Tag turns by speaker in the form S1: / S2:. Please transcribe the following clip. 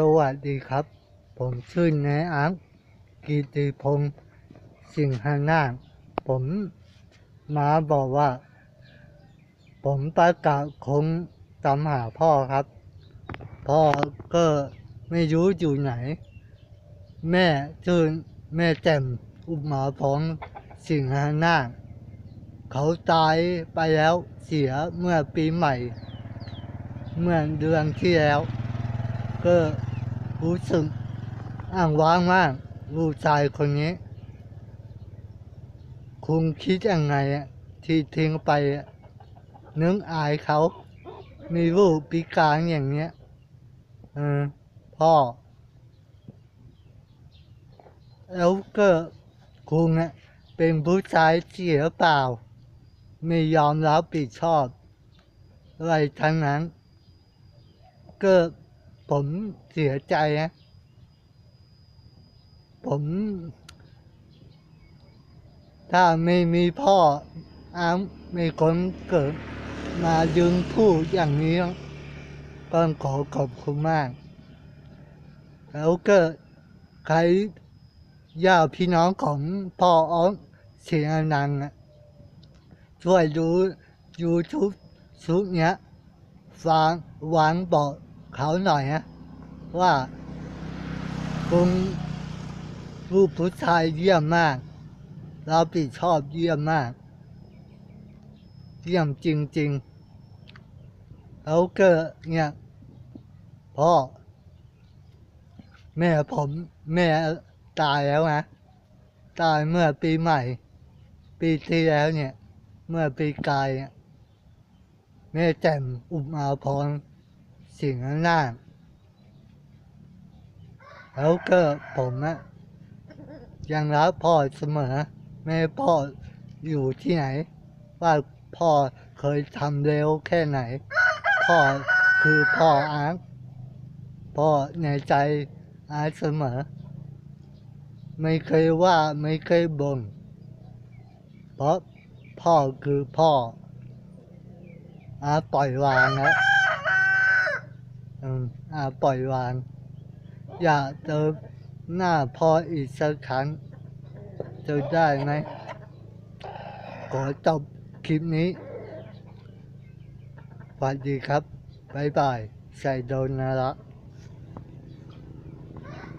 S1: สวัสดีครับ ผมชื่อนายอังกิติพงศ์สิงหานางผมมาบอกว่า ผมประกาศคงตามหาพ่อครับ พ่อก็ไม่รู้อยู่ไหน แม่ชื่อแม่แจ่มอุมาพงสิงหานางเขาตายไปแล้วเสียเมื่อปีใหม่ เมื่อเดือนที่แล้ว ก็ รู้สึกอ้างว้างมากลูกชายคนนี้ คุณคิดยังไงอะที่ทิ้งไปนึกอายเขา มีลูกพิการอย่างเนี้ยเออพ่อ แล้วก็คุณอะเป็นผู้ชายเสียเปล่า ไม่ยอมรับผิดชอบอะไรทั้งนั้น ก็ ผมเสียใจนะผม ถ้าไม่มีพ่ออ้าไม่คนเกิดมายืนพูดอย่างนี้ก็ขอขอบคุณมาก แล้วก็ใครญาติพี่น้องของพ่ออ้อมเสียงนันต์อะช่วยดูยูทูบชุดเนี้ยฟังวางบอก เขาหน่อยนะว่าคุณรูปผู้ชายเยี่ยมมาก เราผิดชอบเยี่ยมมาก เยี่ยมจริงๆแล้วก็เนี่ยพ่อ แม่ผมแม่ตายแล้วนะ ตายเมื่อปีใหม่ ปีที่แล้วเนี่ย เมื่อปีกายเนี่ยแม่แจ่มอุมาพร สิ่งหน้าแล้วก็ผมอะยังรักพ่อเสมอแม่พ่ออยู่ที่ไหน ว่าพ่อเคยทำเร็วแค่ไหน พ่อคือพ่ออาร์ตพ่อในใจอาร์ตเสมอ ไม่เคยว่าไม่เคยบน่นเพราะพ่อคือพ่ออาปล่อยวางนะอืม อาปล่อยวาง อยากเจอหน้าพออีกสักครั้งจะได้ไหมขอจบคลิปนี้สวัสดีครับ บ๊ายบาย ใส่โดนนะละ